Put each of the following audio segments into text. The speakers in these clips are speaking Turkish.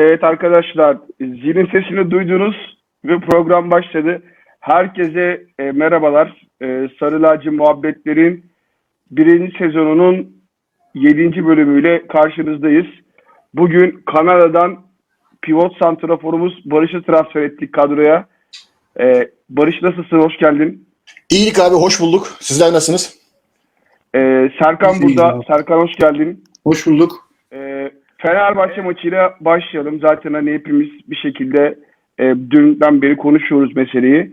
Evet arkadaşlar, zilin sesini duydunuz ve program başladı. Herkese e, merhabalar. E, Sarı Lacı Muhabbetler'in birinci sezonunun yedinci bölümüyle karşınızdayız. Bugün Kanada'dan pivot santraforumuz Barış'ı transfer ettik kadroya. E, Barış nasılsın? Hoş geldin. İyilik abi hoş bulduk. Sizler nasılsınız? E, Serkan Biz burada. Serkan hoş geldin. Hoş bulduk. Fenerbahçe maçıyla başlayalım. Zaten hani hepimiz bir şekilde e, dünden beri konuşuyoruz meseleyi.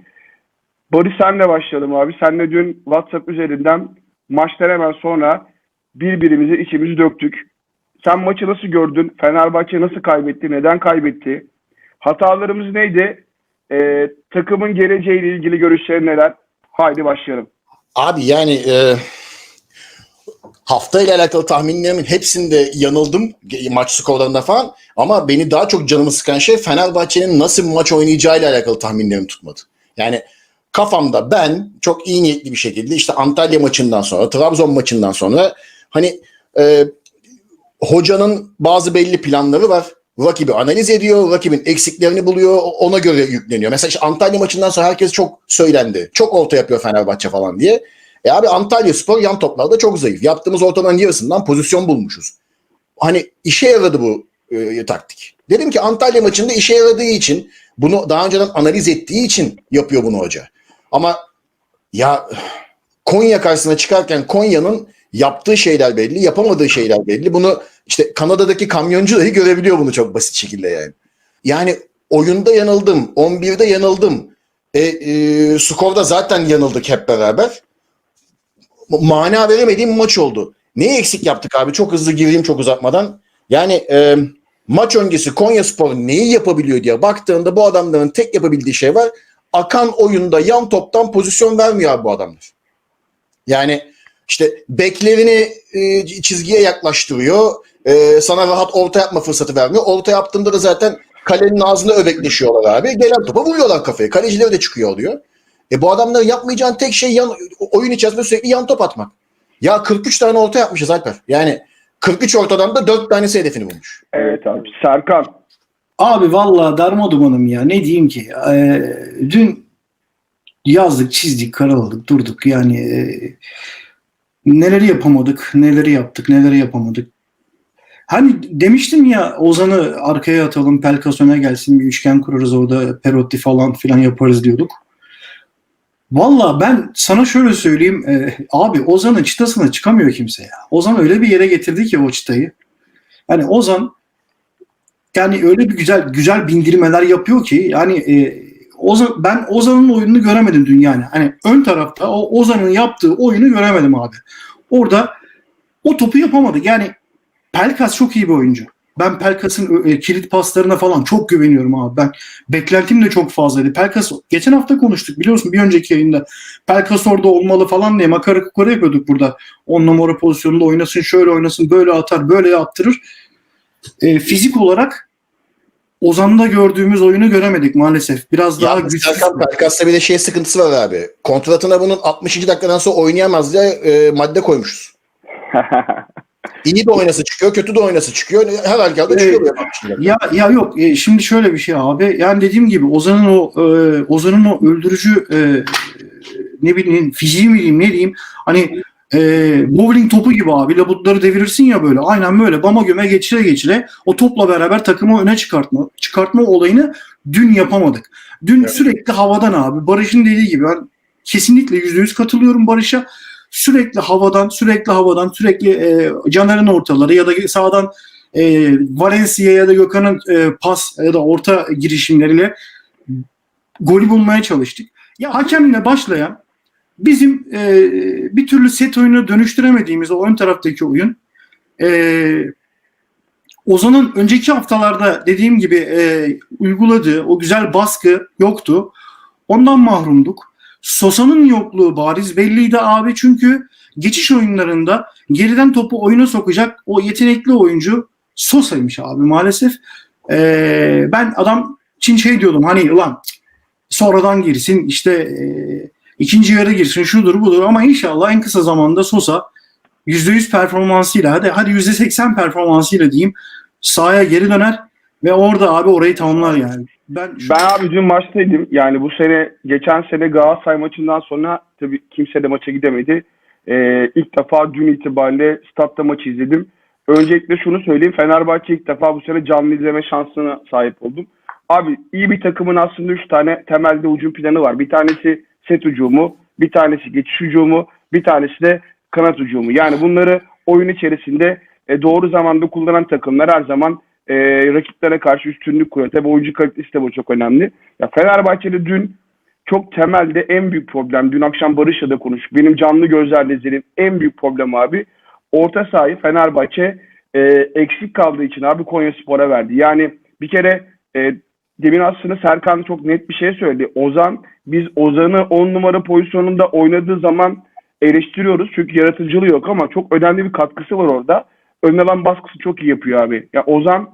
Barış senle başlayalım abi. Senle dün WhatsApp üzerinden maçtan hemen sonra birbirimize içimizi döktük. Sen maçı nasıl gördün? Fenerbahçe nasıl kaybetti? Neden kaybetti? Hatalarımız neydi? Ee, takımın geleceğiyle ilgili görüşlerin neler? Haydi başlayalım. Abi yani e, hafta ile alakalı tahminlerimin hepsinde yanıldım maç skorlarında falan. Ama beni daha çok canımı sıkan şey Fenerbahçe'nin nasıl bir maç oynayacağıyla alakalı tahminlerim tutmadı. Yani kafamda ben çok iyi niyetli bir şekilde işte Antalya maçından sonra, Trabzon maçından sonra hani e, hocanın bazı belli planları var. Rakibi analiz ediyor, rakibin eksiklerini buluyor, ona göre yükleniyor. Mesela işte Antalya maçından sonra herkes çok söylendi. Çok orta yapıyor Fenerbahçe falan diye. E abi Antalya Spor yan toplarda çok zayıf. Yaptığımız ortadan yarısından pozisyon bulmuşuz. Hani işe yaradı bu e, taktik. Dedim ki Antalya maçında işe yaradığı için, bunu daha önceden analiz ettiği için yapıyor bunu hoca. Ama ya Konya karşısına çıkarken Konya'nın yaptığı şeyler belli, yapamadığı şeyler belli. Bunu işte Kanada'daki kamyoncu dahi görebiliyor bunu çok basit şekilde yani. Yani oyunda yanıldım, 11'de yanıldım. E, e, skorda zaten yanıldık hep beraber. Mana veremediğim maç oldu. Neyi eksik yaptık abi? Çok hızlı gireyim çok uzatmadan. Yani e, maç öncesi Konya Spor neyi yapabiliyor diye baktığında bu adamların tek yapabildiği şey var. Akan oyunda yan toptan pozisyon vermiyor bu adamlar. Yani işte beklerini e, çizgiye yaklaştırıyor. E, sana rahat orta yapma fırsatı vermiyor. Orta yaptığında da zaten kalenin ağzında öbekleşiyorlar abi. Gelen topa vuruyorlar kafaya. Kalecileri de çıkıyor oluyor. E bu adamların yapmayacağın tek şey yan, oyun içerisinde sürekli yan top atmak. Ya 43 tane orta yapmışız Alper. Yani 43 ortadan da 4 tanesi hedefini bulmuş. Evet abi. Serkan. Abi vallahi darma dumanım ya. Ne diyeyim ki? Ee, dün yazdık, çizdik, karaladık, durduk. Yani e, neleri yapamadık, neleri yaptık, neleri yapamadık. Hani demiştim ya Ozan'ı arkaya atalım, Pelkas öne gelsin bir üçgen kurarız orada Perotti falan filan yaparız diyorduk. Valla ben sana şöyle söyleyeyim e, abi Ozan'ın çıtasına çıkamıyor kimse ya. Ozan öyle bir yere getirdi ki o çıtayı. Yani Ozan yani öyle bir güzel güzel bindirmeler yapıyor ki yani e, Ozan, ben Ozan'ın oyununu göremedim dün yani. Hani ön tarafta o Ozan'ın yaptığı oyunu göremedim abi. Orada o topu yapamadı. Yani Pelkas çok iyi bir oyuncu. Ben Pelkas'ın e, kilit paslarına falan çok güveniyorum abi. Ben beklentim de çok fazlaydı. Pelkas geçen hafta konuştuk biliyorsun bir önceki yayında. Pelkas orada olmalı falan diye makara kukara yapıyorduk burada. 10 numara pozisyonunda oynasın, şöyle oynasın, böyle atar, böyle attırır. E, fizik olarak Ozan'da gördüğümüz oyunu göremedik maalesef. Biraz daha Ya güçsüz. Serkan Pelkas'ta bir de şey sıkıntısı var abi. Kontratına bunun 60. dakikadan sonra oynayamaz diye e, madde koymuşuz. İyi de oynası çıkıyor, kötü de oynası çıkıyor. Her halükarda çıkıyor. 60 dakika. Ya ya yok e, şimdi şöyle bir şey abi. Yani dediğim gibi Ozan'ın o e, Ozan'ın o öldürücü e, ne bileyim fiziği mi diyeyim ne diyeyim hani e, bowling topu gibi abi labutları devirirsin ya böyle aynen böyle bama göme geçire geçire o topla beraber takımı öne çıkartma çıkartma olayını dün yapamadık. Dün Evet. sürekli havadan abi Barış'ın dediği gibi ben kesinlikle yüzde yüz katılıyorum Barış'a. Sürekli havadan sürekli havadan sürekli e, Caner'in ortaları ya da sağdan e, Valencia ya da Gökhan'ın e, pas ya da orta girişimleriyle golü bulmaya çalıştık. Ya hakemle başlayan bizim e, bir türlü set oyunu dönüştüremediğimiz o ön taraftaki oyun e, Ozan'ın önceki haftalarda dediğim gibi e, uyguladığı o güzel baskı yoktu. Ondan mahrumduk. Sosa'nın yokluğu bariz belliydi abi çünkü geçiş oyunlarında geriden topu oyuna sokacak o yetenekli oyuncu Sosa'ymış abi maalesef. Ee, ben adam için şey diyordum hani ulan sonradan girsin işte e, ikinci yarı girsin şudur budur ama inşallah en kısa zamanda Sosa %100 performansıyla hadi hadi %80 performansıyla diyeyim sahaya geri döner Ve orada abi orayı tamamlar yani. Ben şu- Ben abi dün maçtaydım. Yani bu sene geçen sene Galatasaray maçından sonra tabii kimse de maça gidemedi. Ee, ilk defa dün itibariyle statta maçı izledim. Öncelikle şunu söyleyeyim. Fenerbahçe ilk defa bu sene canlı izleme şansına sahip oldum. Abi iyi bir takımın aslında 3 tane temelde hücum planı var. Bir tanesi set hücumu, bir tanesi geçiş hücumu, bir tanesi de kanat hücumu. Yani bunları oyun içerisinde e, doğru zamanda kullanan takımlar her zaman e, rakiplere karşı üstünlük kuruyor. Tabii oyuncu kalitesi de bu çok önemli. Ya Fenerbahçe'de dün çok temelde en büyük problem. Dün akşam Barış'la da konuştuk. Benim canlı gözlerle izlediğim en büyük problem abi. Orta sahayı Fenerbahçe e, eksik kaldığı için abi Konya Spor'a verdi. Yani bir kere e, demin aslında Serkan çok net bir şey söyledi. Ozan biz Ozan'ı 10 numara pozisyonunda oynadığı zaman eleştiriyoruz. Çünkü yaratıcılığı yok ama çok önemli bir katkısı var orada. Ön alan baskısı çok iyi yapıyor abi. Ya Ozan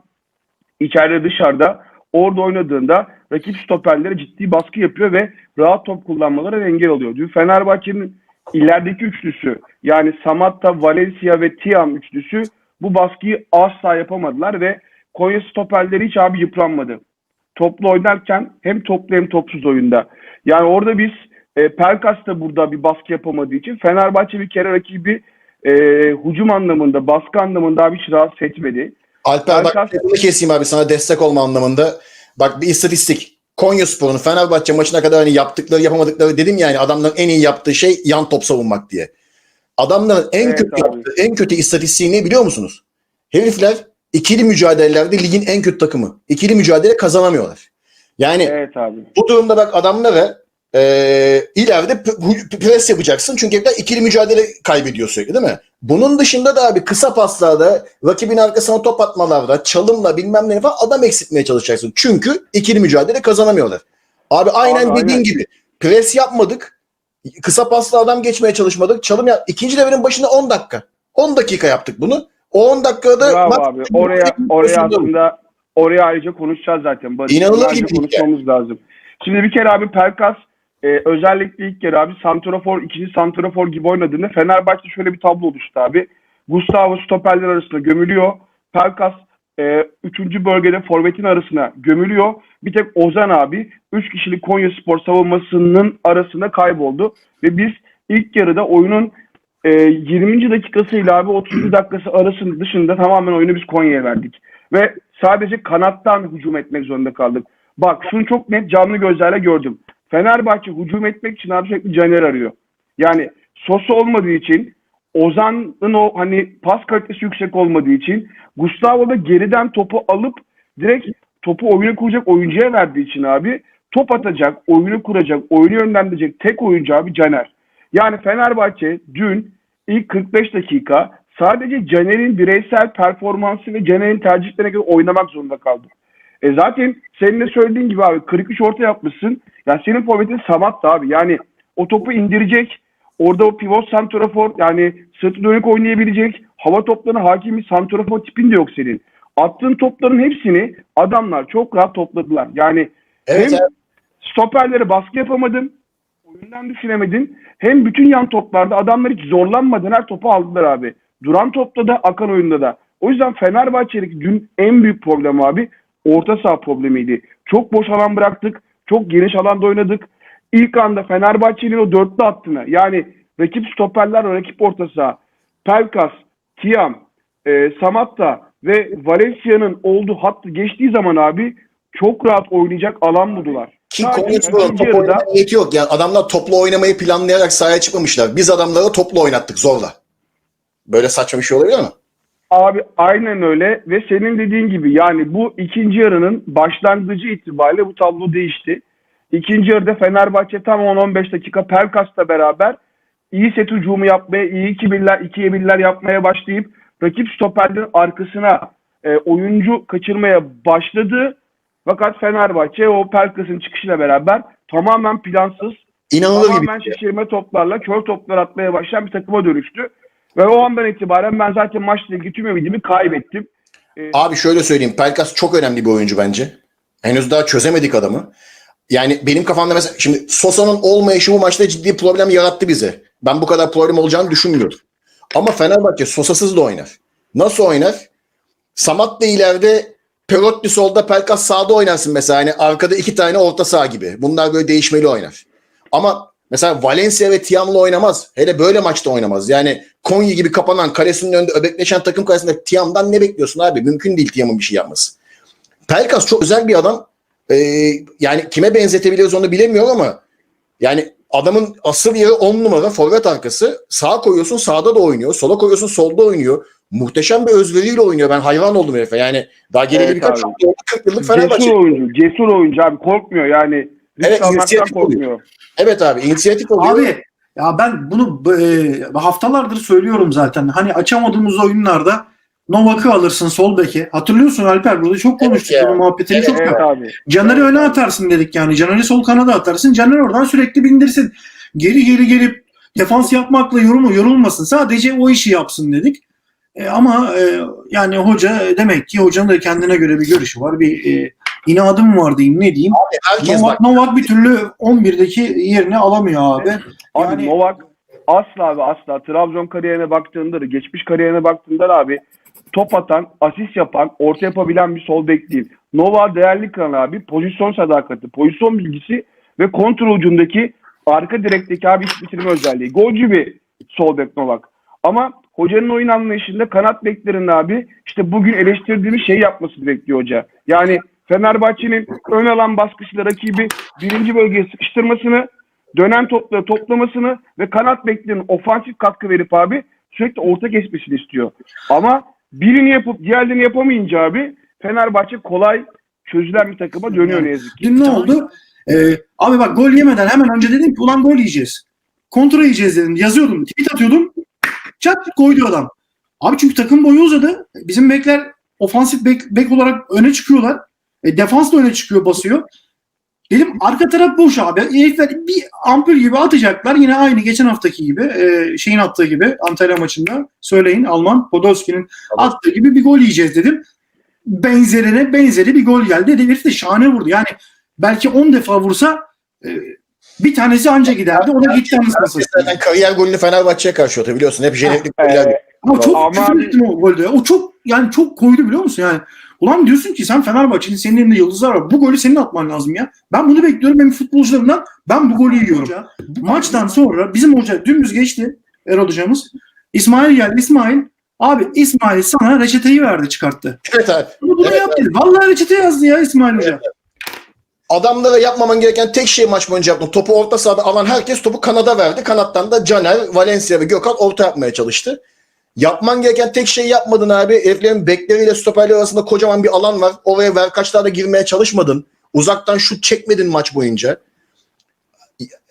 içeride dışarıda orada oynadığında rakip stoperlere ciddi baskı yapıyor ve rahat top kullanmalara engel oluyor. Dün Fenerbahçe'nin ilerideki üçlüsü yani Samatta, Valencia ve Tiam üçlüsü bu baskıyı asla yapamadılar ve Konya stoperleri hiç abi yıpranmadı. Toplu oynarken hem toplu hem topsuz oyunda. Yani orada biz e, Pelkas da burada bir baskı yapamadığı için Fenerbahçe bir kere rakibi e, hücum anlamında, baskı anlamında abi hiç rahatsız etmedi. Alper bak Erkan- bunu keseyim abi sana destek olma anlamında. Bak bir istatistik. Konya Spor'un Fenerbahçe maçına kadar hani yaptıkları yapamadıkları dedim yani adamların en iyi yaptığı şey yan top savunmak diye. Adamların en Evet kötü abi. yaptığı, en kötü istatistiği ne biliyor musunuz? Herifler ikili mücadelelerde ligin en kötü takımı. İkili mücadele kazanamıyorlar. Yani Evet abi. bu durumda bak adamlara e, ileride pres yapacaksın. Çünkü herifler ikili mücadele kaybediyor sürekli değil mi? Bunun dışında da abi kısa paslarda, rakibin arkasına top atmalarda, çalımla bilmem ne falan adam eksiltmeye çalışacaksın. Çünkü ikili mücadele kazanamıyorlar. Abi aynen Abi, dediğin aynen. gibi pres yapmadık. Kısa pasla adam geçmeye çalışmadık. Çalım yap. İkinci devrenin başında 10 dakika. 10 dakika yaptık bunu. O 10 dakikada Bravo abi. Oraya oraya aslında oraya ayrıca konuşacağız zaten. Barış. İnanılır gibi değil konuşmamız lazım. Şimdi bir kere abi Pelkas e, özellikle ilk kere abi Santrafor, ikinci Santrafor gibi oynadığında Fenerbahçe şöyle bir tablo oluştu abi. Gustavo stoperler arasında gömülüyor. Pelkas e, üçüncü bölgede forvetin arasına gömülüyor. Bir tek Ozan abi 3 kişilik Konya Spor savunmasının arasında kayboldu. Ve biz ilk yarıda oyunun e, 20. dakikasıyla abi 30. dakikası arasının dışında tamamen oyunu biz Konya'ya verdik. Ve sadece kanattan hücum etmek zorunda kaldık. Bak şunu çok net canlı gözlerle gördüm. Fenerbahçe hücum etmek için abi sürekli Caner arıyor. Yani Sosa olmadığı için Ozan'ın o hani pas kalitesi yüksek olmadığı için Gustavo da geriden topu alıp direkt topu oyuna kuracak oyuncuya verdiği için abi top atacak, oyunu kuracak, oyunu yönlendirecek tek oyuncu abi Caner. Yani Fenerbahçe dün ilk 45 dakika sadece Caner'in bireysel performansı ve Caner'in tercihlerine göre oynamak zorunda kaldı. E zaten senin de söylediğin gibi abi 43 orta yapmışsın. Ya senin forvetin Samat da abi. Yani o topu indirecek. Orada o pivot santrafor yani sırtı dönük oynayabilecek. Hava toplarına hakim bir santrafor tipin de yok senin. Attığın topların hepsini adamlar çok rahat topladılar. Yani Evet, hem evet. stoperlere baskı yapamadın. Oyundan düşünemedin. Hem bütün yan toplarda adamlar hiç zorlanmadan her topu aldılar abi. Duran topta da akan oyunda da. O yüzden Fenerbahçe'deki dün en büyük problem abi orta saha problemiydi. Çok boş alan bıraktık. Çok geniş alanda oynadık. İlk anda Fenerbahçe'nin o dörtlü hattını yani rakip stoperler rakip orta saha Pelkas, Tiam, e, Samatta ve Valencia'nın olduğu hattı geçtiği zaman abi çok rahat oynayacak alan buldular. Ki Spor'un ikinci top yarıda- niyeti yok. Yani adamlar toplu oynamayı planlayarak sahaya çıkmamışlar. Biz adamları toplu oynattık zorla. Böyle saçma bir şey olabilir mi? Abi aynen öyle ve senin dediğin gibi yani bu ikinci yarının başlangıcı itibariyle bu tablo değişti. İkinci yarıda Fenerbahçe tam 10-15 dakika Pelkas'la beraber iyi set hücumu yapmaya, iyi iki birler, ikiye birler yapmaya başlayıp rakip stoperlerin arkasına e, oyuncu kaçırmaya başladı. Fakat Fenerbahçe o Pelkas'ın çıkışıyla beraber tamamen plansız, İnanılır gibi. tamamen şişirme toplarla kör toplar atmaya başlayan bir takıma dönüştü. Ve o andan itibaren ben zaten maçla ilgili tüm ümidimi kaybettim. Abi şöyle söyleyeyim. Pelkas çok önemli bir oyuncu bence. Henüz daha çözemedik adamı. Yani benim kafamda mesela şimdi Sosa'nın olmayışı bu maçta ciddi problem yarattı bize. Ben bu kadar problem olacağını düşünmüyordum. Ama Fenerbahçe Sosa'sız da oynar. Nasıl oynar? Samat da ileride Perotti solda Pelkas sağda oynansın mesela. Hani arkada iki tane orta saha gibi. Bunlar böyle değişmeli oynar. Ama mesela Valencia ve Tiam'la oynamaz. Hele böyle maçta oynamaz. Yani Konya gibi kapanan kalesinin önünde öbekleşen takım karşısında Tiam'dan ne bekliyorsun abi? Mümkün değil Tiam'ın bir şey yapması. Pelkas çok özel bir adam. Ee, yani kime benzetebiliyoruz onu bilemiyorum ama yani adamın asıl yeri 10 numara forvet arkası. Sağa koyuyorsun sağda da oynuyor. Sola koyuyorsun solda oynuyor. Muhteşem bir özveriyle oynuyor. Ben hayran oldum herife. Yani daha geleli Evet birkaç abi. hafta oldu. 40 yıllık Fenerbahçe. Cesur oyuncu. Cesur oyuncu abi. Korkmuyor yani. Risk Evet, inisiyatif oluyor. korkmuyor. Evet abi inisiyatif oluyor. Abi ya ben bunu e, haftalardır söylüyorum zaten. Hani açamadığımız oyunlarda Novak'ı alırsın sol beke. Hatırlıyorsun Alper burada çok Evet konuştuk. ya. Bunun muhabbetini Evet, çok Evet yaptık. abi. Caner'i öne atarsın dedik yani. Caner'i sol kanada atarsın. Caner oradan sürekli bindirsin. Geri geri gelip defans yapmakla yorumu yorulmasın. Sadece o işi yapsın dedik. E, ama e, yani hoca e, demek ki hocanın da kendine göre bir görüşü var. Bir e, inadı mı var diyeyim ne diyeyim. Herkes Novak, bak. Novak bir türlü 11'deki yerini alamıyor abi. Abi Yani- Novak asla ve asla Trabzon kariyerine baktığında da geçmiş kariyerine baktığında da abi top atan, asist yapan, orta yapabilen bir sol bek değil. Novak değerli kılan abi pozisyon sadakati, pozisyon bilgisi ve kontrol ucundaki arka direkteki abi iş bitirme özelliği. Golcü bir sol bek Novak. Ama hocanın oyun anlayışında kanat beklerinde abi işte bugün eleştirdiğimiz şey yapmasını bekliyor hoca. Yani Fenerbahçe'nin ön alan baskısıyla rakibi birinci bölgeye sıkıştırmasını, dönen topları toplamasını ve kanat beklerinin ofansif katkı verip abi sürekli orta kesmesini istiyor. Ama birini yapıp diğerlerini yapamayınca abi Fenerbahçe kolay çözülen bir takıma dönüyor ne yazık ki. Ne oldu? Ee, abi bak gol yemeden hemen önce dedim ki ulan gol yiyeceğiz. Kontra yiyeceğiz dedim. Yazıyordum. Tweet atıyordum. Çat koydu adam. Abi çünkü takım boyu uzadı. Bizim bekler ofansif bek, bek olarak öne çıkıyorlar. E, defans da öne çıkıyor basıyor. Dedim arka taraf boş abi. Herifler bir ampul gibi atacaklar. Yine aynı geçen haftaki gibi. e, şeyin attığı gibi Antalya maçında. Söyleyin Alman. Podolski'nin attığı gibi bir gol yiyeceğiz dedim. Benzerine benzeri bir gol geldi. Dedim herif de şahane vurdu. Yani belki 10 defa vursa e, bir tanesi anca giderdi. O da gitti anasını satayım. zaten kariyer golünü Fenerbahçe'ye karşı atıyor biliyorsun. Hep jenetlik goller. Ama çok Ama küfür ettim o golde. O çok yani çok koydu biliyor musun yani. Ulan diyorsun ki sen Fenerbahçe'nin senin elinde yıldızlar var. Bu golü senin atman lazım ya. Ben bunu bekliyorum benim futbolcularımdan. Ben bu golü yiyorum. Maçtan sonra bizim hoca dümdüz geçti Erol hocamız. İsmail geldi. İsmail abi İsmail sana reçeteyi verdi çıkarttı. Evet abi. Bunu, bunu Evet, yap dedi. Vallahi reçete yazdı ya İsmail hoca. Adamlara yapmaman gereken tek şey maç boyunca yaptın. Topu orta sahada alan herkes topu kanada verdi. Kanattan da Caner, Valencia ve Gökhan orta yapmaya çalıştı. Yapman gereken tek şeyi yapmadın abi. Heriflerin bekleriyle stoperler arasında kocaman bir alan var. Oraya verkaçlarda girmeye çalışmadın. Uzaktan şut çekmedin maç boyunca.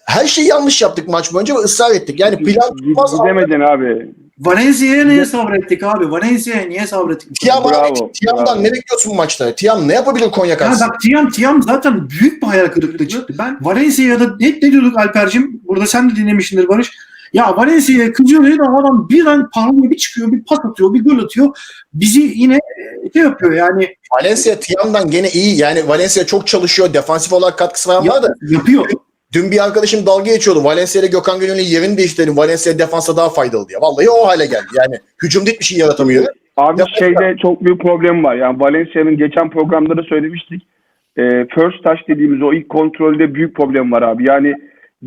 Her şeyi yanlış yaptık maç boyunca ve ısrar ettik. Yani plan tutmaz. Gidemedin abi. Valencia'ya niye sabrettik abi? Valencia'ya niye sabrettik? Tiam Bravo, abi, Tiam'dan bravo. ne bekliyorsun bu maçta? Tiam ne yapabilir Konya Ya karşısında? bak Tiam Tiam zaten büyük bir hayal kırıklığı çıktı. Ben Valencia'ya da hep ne diyorduk Alper'cim? Burada sen de dinlemişsindir Barış. Ya Valencia'ya kızıyor dedi ama adam bir an parmağına bir çıkıyor, bir pas atıyor, bir gol atıyor. Bizi yine e, şey yapıyor yani Valencia Tiam'dan gene iyi. Yani Valencia çok çalışıyor. Defansif olarak katkısı falan var da. yapıyor. Dün bir arkadaşım dalga geçiyordu. Valencia ile Gökhan Gönül'ün yerini değiştirelim. Valencia defansa daha faydalı diye. Vallahi o hale geldi. Yani hücumda hiçbir şey yaratamıyor. Abi Ya- şeyde çok büyük problem var. Yani Valencia'nın geçen programda da söylemiştik. Ee, first touch dediğimiz o ilk kontrolde büyük problem var abi. Yani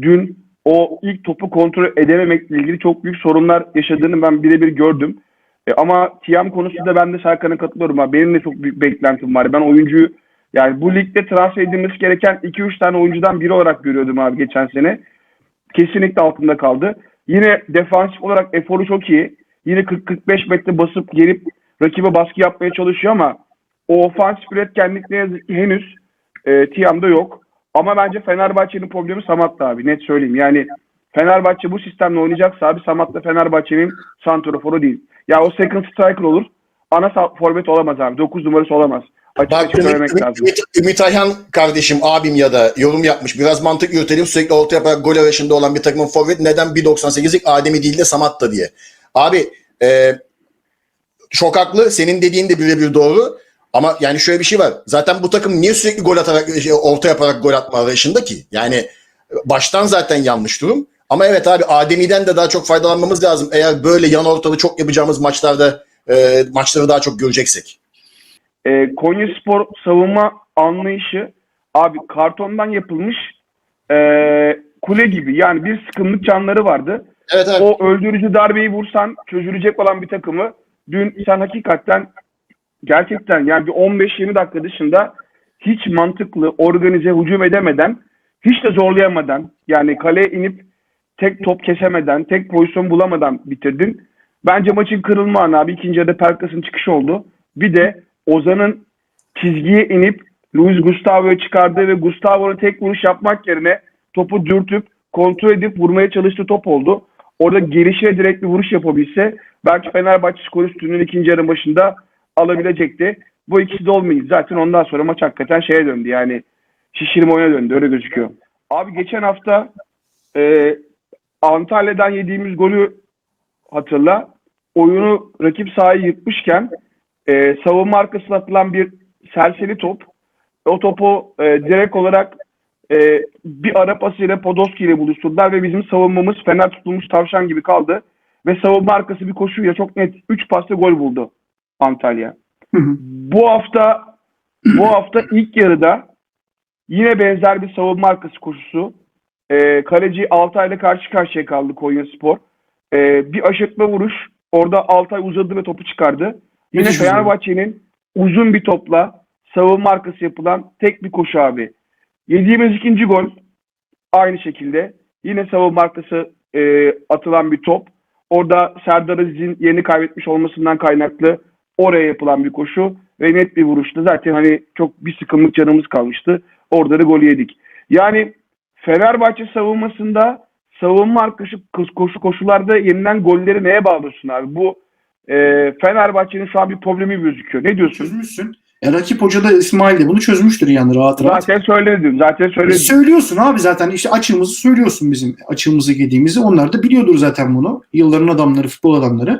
dün o ilk topu kontrol edememekle ilgili çok büyük sorunlar yaşadığını ben birebir gördüm. E, ama Tiam konusunda ben de Serkan'a katılıyorum abi. Benim de çok büyük beklentim var. Ben oyuncuyu yani bu ligde transfer edilmesi gereken 2-3 tane oyuncudan biri olarak görüyordum abi geçen sene. Kesinlikle altında kaldı. Yine defansif olarak eforu çok iyi. Yine 40-45 metre basıp gelip rakibe baskı yapmaya çalışıyor ama o ofansif üretkenlik ne yazık ki henüz e, Tiam'da yok. Ama bence Fenerbahçe'nin problemi Samat'ta abi net söyleyeyim. Yani Fenerbahçe bu sistemle oynayacaksa abi Samat'ta Fenerbahçe'nin santroforu değil. Ya o second striker olur. Ana forvet olamaz abi. 9 numarası olamaz. Açık Bak söylemek Ümit, lazım. Ümit, Ümit Ayhan kardeşim, abim ya da yorum yapmış. Biraz mantık yürütelim. Sürekli orta yaparak gol arayışında olan bir takımın forvet neden 1.98'lik Adem'i değil de Samat'ta diye. Abi e, çok haklı. Senin dediğin de birebir doğru. Ama yani şöyle bir şey var. Zaten bu takım niye sürekli gol atarak, şey, orta yaparak gol atma arayışında ki? Yani baştan zaten yanlış durum. Ama evet abi Adem'i'den de daha çok faydalanmamız lazım. Eğer böyle yan ortalı çok yapacağımız maçlarda e, maçları daha çok göreceksek. E, Konya Spor savunma anlayışı abi kartondan yapılmış e, kule gibi. Yani bir sıkımlık canları vardı. Evet evet. O öldürücü darbeyi vursan çözülecek olan bir takımı dün sen hakikaten gerçekten yani bir 15-20 dakika dışında hiç mantıklı organize hücum edemeden hiç de zorlayamadan yani kaleye inip tek top kesemeden tek pozisyon bulamadan bitirdin. Bence maçın kırılma anı abi ikinci yarıda Pelkas'ın çıkışı oldu. Bir de Ozan'ın çizgiye inip Luis Gustavo'yu çıkardığı ve Gustavo'nun tek vuruş yapmak yerine topu dürtüp kontrol edip vurmaya çalıştığı top oldu. Orada gelişe direkt bir vuruş yapabilse belki Fenerbahçe skor üstünlüğünü ikinci yarı başında alabilecekti. Bu ikisi de olmayınca zaten ondan sonra maç hakikaten şeye döndü yani şişirme oyuna döndü öyle gözüküyor. Abi geçen hafta e, Antalya'dan yediğimiz golü hatırla. Oyunu rakip sahayı yıkmışken e, savunma arkasına atılan bir serseri top. O topu e, direkt olarak e, bir ara pasıyla Podolski ile buluşturdular ve bizim savunmamız fener tutulmuş tavşan gibi kaldı. Ve savunma arkası bir koşuyla çok net 3 pasla gol buldu Antalya. Bu hafta bu hafta ilk yarıda yine benzer bir savunma arkası koşusu. E, kaleci Altay'la karşı karşıya kaldı Konya Spor. E, bir aşırtma vuruş. Orada Altay uzadı ve topu çıkardı. Yine. Fenerbahçe'nin uzun bir topla savunma arkası yapılan tek bir koşu abi. Yediğimiz ikinci gol aynı şekilde. Yine savunma arkası e, atılan bir top. Orada Serdar Aziz'in yerini kaybetmiş olmasından kaynaklı oraya yapılan bir koşu ve net bir vuruştu. Zaten hani çok bir sıkımlık canımız kalmıştı. Orada da gol yedik. Yani Fenerbahçe savunmasında savunma arkası koşu koşularda yenilen golleri neye bağlıyorsun abi? Bu e, Fenerbahçe'nin şu an bir problemi gözüküyor. Ne diyorsun? Çözmüşsün. Ya rakip hoca da İsmail de bunu çözmüştür yani rahat rahat. Zaten söyledim. Zaten E, söyledim. Söylüyorsun abi zaten işte açığımızı söylüyorsun bizim açığımızı yediğimizi. Onlar da biliyordur zaten bunu. Yılların adamları, futbol adamları.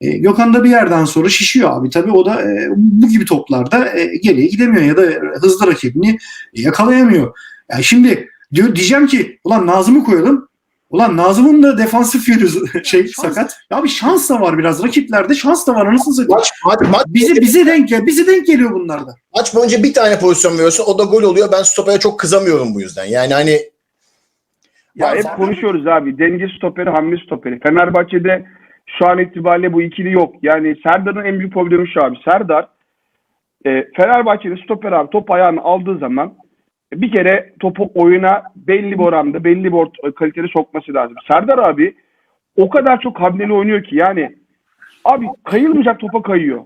E, Gökhan da bir yerden sonra şişiyor abi. Tabii o da e, bu gibi toplarda e, geriye gidemiyor ya da hızlı rakibini yakalayamıyor. Yani şimdi diyor, diyeceğim ki ulan Nazım'ı koyalım. Ulan Nazım'ın da defansif yönü şey sakat. Ya bir şans da var biraz. Rakiplerde şans da var. Anasını satayım. Maç, maç, maç, Bize bize denk gel. Bize denk geliyor bunlarda. maç boyunca bir tane pozisyon veriyorsun o da gol oluyor. Ben stopere çok kızamıyorum bu yüzden. Yani hani Ya hep konuşuyoruz abi. Denge stoperi, hamle stoperi. Fenerbahçe'de şu an itibariyle bu ikili yok. Yani Serdar'ın en büyük problemi şu abi. Serdar e, Fenerbahçe'nin stoper abi top ayağını aldığı zaman bir kere topu oyuna belli bir oranda, belli bir ort- kaliteli sokması lazım. Serdar abi o kadar çok hamleli oynuyor ki yani abi kayılmayacak topa kayıyor.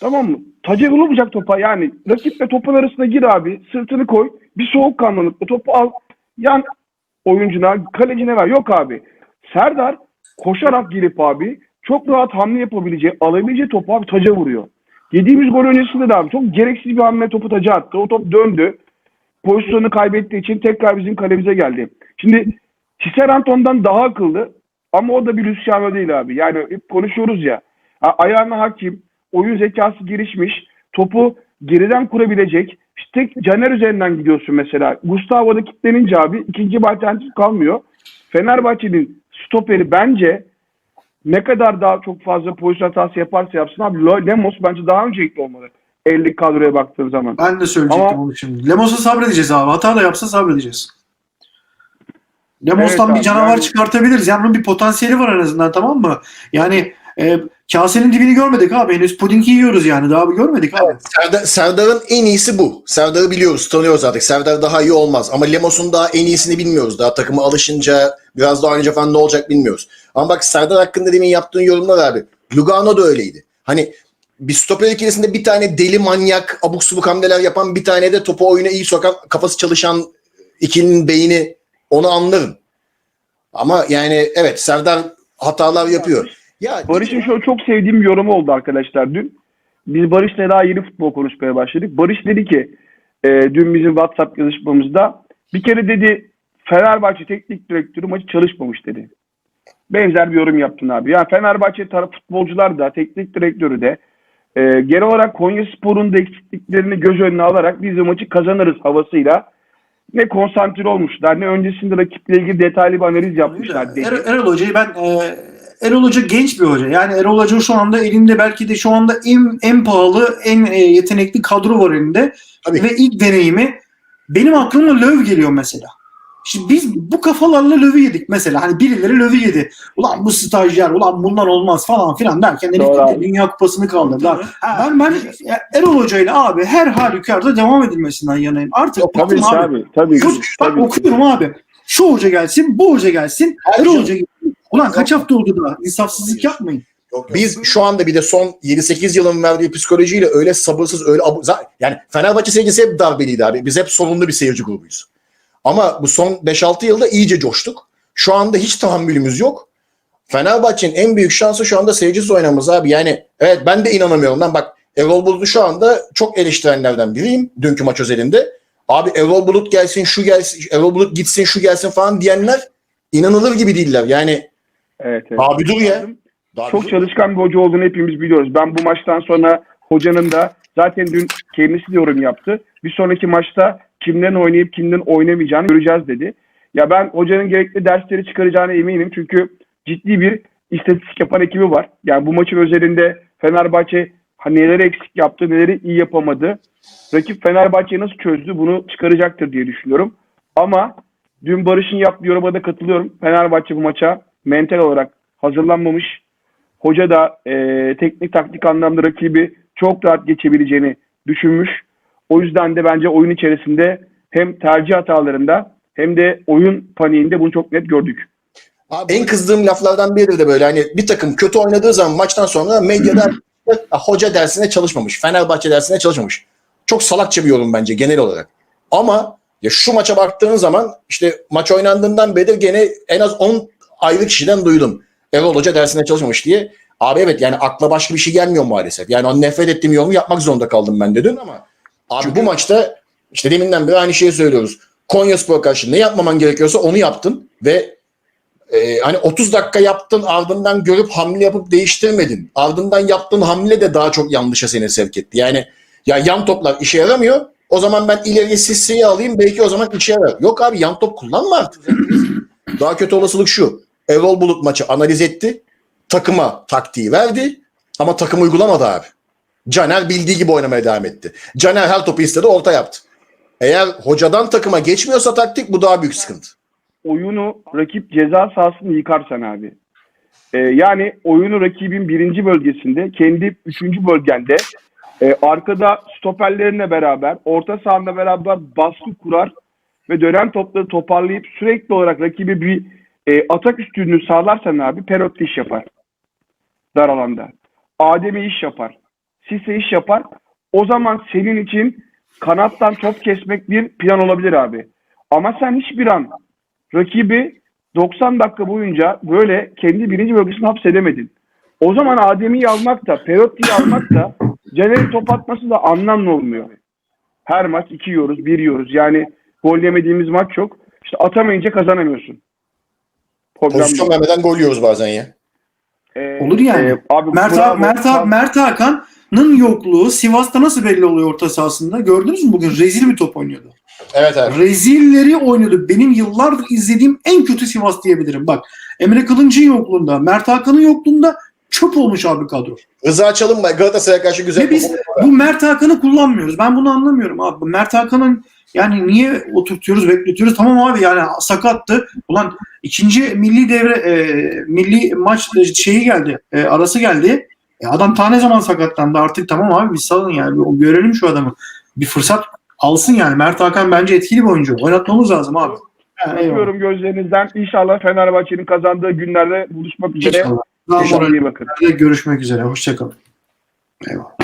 Tamam mı? Taca vurulmayacak topa yani rakiple topun arasına gir abi. Sırtını koy. Bir soğukkanlılıkla topu al. Yan oyuncuna, kalecine ver. Yok abi. Serdar koşarak girip abi çok rahat hamle yapabileceği, alabileceği topu abi taca vuruyor. Yediğimiz gol öncesinde de abi çok gereksiz bir hamle topu taca attı. O top döndü. Pozisyonu kaybettiği için tekrar bizim kalemize geldi. Şimdi Tisserand ondan daha akıllı ama o da bir Luciano değil abi. Yani hep konuşuyoruz ya. Ayağına hakim, oyun zekası gelişmiş, topu geriden kurabilecek. İşte tek Caner üzerinden gidiyorsun mesela. Gustavo'da kilitlenince abi ikinci bir kalmıyor. Fenerbahçe'nin stoperi bence ne kadar daha çok fazla pozisyon hatası yaparsa yapsın abi Lemos bence daha öncelikli olmalı. 50 kadroya baktığın zaman. Ben de söyleyecektim Ama- onu şimdi. Lemos'a sabredeceğiz abi. Hata da yapsa sabredeceğiz. Lemos'tan Evet bir canavar yani- çıkartabiliriz. Yani bunun bir potansiyeli var en azından tamam mı? Yani e, kasenin dibini görmedik abi. Henüz pudingi yiyoruz yani. Daha bir görmedik abi. Serdar, Serdar'ın en iyisi bu. Serdar'ı biliyoruz, tanıyoruz artık. Serdar daha iyi olmaz. Ama Lemos'un daha en iyisini bilmiyoruz. Daha takıma alışınca, biraz daha oynayınca falan ne olacak bilmiyoruz. Ama bak Serdar hakkında demin yaptığın yorumlar abi. Lugano da öyleydi. Hani bir stoper ikilisinde bir tane deli manyak, abuk subuk hamleler yapan bir tane de topu oyuna iyi sokan, kafası çalışan ikilinin beyni onu anlarım. Ama yani evet Serdar hatalar yapıyor. Ya Barış'ın şu çok sevdiğim bir yorumu oldu arkadaşlar dün. Biz Barış'la daha yeni futbol konuşmaya başladık. Barış dedi ki e, dün bizim WhatsApp yazışmamızda bir kere dedi Fenerbahçe teknik direktörü maçı çalışmamış dedi. Benzer bir yorum yaptın abi. Ya Fenerbahçe taraf futbolcular da teknik direktörü de e, genel olarak Konya Spor'un da eksikliklerini göz önüne alarak biz de maçı kazanırız havasıyla ne konsantre olmuşlar ne öncesinde rakiple ilgili detaylı bir analiz yapmışlar dedi. Er, Erol Hoca'yı ben e, Erol Hoca genç bir hoca. Yani Erol Hoca şu anda elinde belki de şu anda en, en pahalı, en e, yetenekli kadro var elinde. Tabii. Ve ilk deneyimi benim aklıma Löw geliyor mesela. Şimdi biz bu kafalarla Löv'ü yedik mesela. Hani birileri Löv'ü yedi. Ulan bu stajyer, ulan bundan olmaz falan filan derken herif. Dünya Kupası'nı kaldırdılar. Ben ben ya Erol Hoca ile abi her halükarda devam edilmesinden yanayım. Artık Tabii bıktım ki abi. abi. Tabii. Şu, bak Tabii okuyorum abi. Şu hoca gelsin, bu hoca gelsin, Erol Hoca gelsin. Ulan kaç hafta oldu da insafsızlık yapmayın. Biz şu anda bir de son 7-8 yılın verdiği psikolojiyle öyle sabırsız öyle abu- yani Fenerbahçe seyircisi hep darbeliydi abi. Biz hep sorunlu bir seyirci grubuyuz. Ama bu son 5-6 yılda iyice coştuk. Şu anda hiç tahammülümüz yok. Fenerbahçe'nin en büyük şansı şu anda seyircisiz oynamamız abi. Yani evet ben de inanamıyorum lan bak Erol Bulut'u şu anda çok eleştirenlerden biriyim dünkü maç özelinde. Abi Erol Bulut gelsin şu gelsin Erol Bulut gitsin şu gelsin falan diyenler inanılır gibi değiller. Yani Evet, evet. abi dur ya. Daha Çok dur. çalışkan bir hoca olduğunu hepimiz biliyoruz. Ben bu maçtan sonra hocanın da zaten dün kendisi de yorum yaptı. Bir sonraki maçta kimden oynayıp kimden oynamayacağını göreceğiz dedi. Ya ben hocanın gerekli dersleri çıkaracağına eminim. Çünkü ciddi bir istatistik yapan ekibi var. Yani bu maçın özelinde Fenerbahçe ha, neleri eksik yaptı, neleri iyi yapamadı. Rakip Fenerbahçe'yi nasıl çözdü bunu çıkaracaktır diye düşünüyorum. Ama dün Barış'ın yaptığı yoruma da katılıyorum. Fenerbahçe bu maça mental olarak hazırlanmamış. Hoca da e, teknik taktik anlamda rakibi çok rahat geçebileceğini düşünmüş. O yüzden de bence oyun içerisinde hem tercih hatalarında hem de oyun paniğinde bunu çok net gördük. Abi en kızdığım laflardan biridir de böyle hani bir takım kötü oynadığı zaman maçtan sonra medyada "Ah, hoca dersine çalışmamış, Fenerbahçe dersine çalışmamış. Çok salakça bir yorum bence genel olarak. Ama ya şu maça baktığın zaman işte maç oynandığından beri gene en az 10 ayrı kişiden duydum. Erol Hoca dersine çalışmamış diye. Abi evet yani akla başka bir şey gelmiyor maalesef. Yani o nefret ettiğim yorumu yapmak zorunda kaldım ben de dün ama abi bu maçta işte deminden beri aynı şeyi söylüyoruz. Konyaspor karşı ne yapmaman gerekiyorsa onu yaptın ve ee, hani 30 dakika yaptın ardından görüp hamle yapıp değiştirmedin. Ardından yaptığın hamle de daha çok yanlışa seni sevk etti. Yani ya yan toplar işe yaramıyor. O zaman ben ileriye Sisse'yi alayım belki o zaman işe yarar. Yok abi yan top kullanma artık. daha kötü olasılık şu. Erol Bulut maçı analiz etti. Takıma taktiği verdi. Ama takım uygulamadı abi. Caner bildiği gibi oynamaya devam etti. Caner her topu istedi orta yaptı. Eğer hocadan takıma geçmiyorsa taktik bu daha büyük sıkıntı. oyunu rakip ceza sahasını yıkarsan abi. Ee, yani oyunu rakibin birinci bölgesinde, kendi üçüncü bölgende e, arkada stoperlerine beraber, orta sahanda beraber baskı kurar ve dönen topları toparlayıp sürekli olarak rakibi bir e, atak üstünlüğü sağlarsan abi Perotti iş yapar. Dar alanda. Ademi iş yapar. Sisse iş yapar. O zaman senin için kanattan top kesmek bir plan olabilir abi. Ama sen hiçbir an rakibi 90 dakika boyunca böyle kendi birinci bölgesini hapsedemedin. O zaman Adem'i almak da, Perotti'yi almak da, Caner'in top atması da anlamlı olmuyor. Her maç iki yiyoruz, bir yiyoruz. Yani gol yemediğimiz maç çok. İşte atamayınca kazanamıyorsun. Problem Pozisyon vermeden gol yiyoruz bazen ya. Ee, Olur yani. e, abi, Mert, bravo. Mert, Mert Hakan'ın yokluğu Sivas'ta nasıl belli oluyor orta sahasında? Gördünüz mü bugün? Rezil bir top oynuyordu. Evet abi. Rezilleri oynadı. Benim yıllardır izlediğim en kötü Sivas diyebilirim. Bak Emre Kılınç'ın yokluğunda, Mert Hakan'ın yokluğunda çöp olmuş abi kadro. Rıza Çalınbay Galatasaray'a karşı güzel Ve biz bu Mert Hakan'ı kullanmıyoruz. Ben bunu anlamıyorum abi. Mert Hakan'ın yani niye oturtuyoruz, bekletiyoruz? Tamam abi yani sakattı. Ulan ikinci milli devre e, milli maç şeyi geldi. e, arası geldi. E, adam ta ne zaman sakatlandı artık tamam abi biz salın yani. O görelim şu adamı. Bir fırsat alsın yani. Mert Hakan bence etkili bir oyuncu. Oynatmamız lazım abi. Yani, gözlerinizden. İnşallah Fenerbahçe'nin kazandığı günlerde buluşmak üzere. İnşallah. Daha morali iyi bakın. görüşmek üzere. Hoşçakalın. Eyvallah.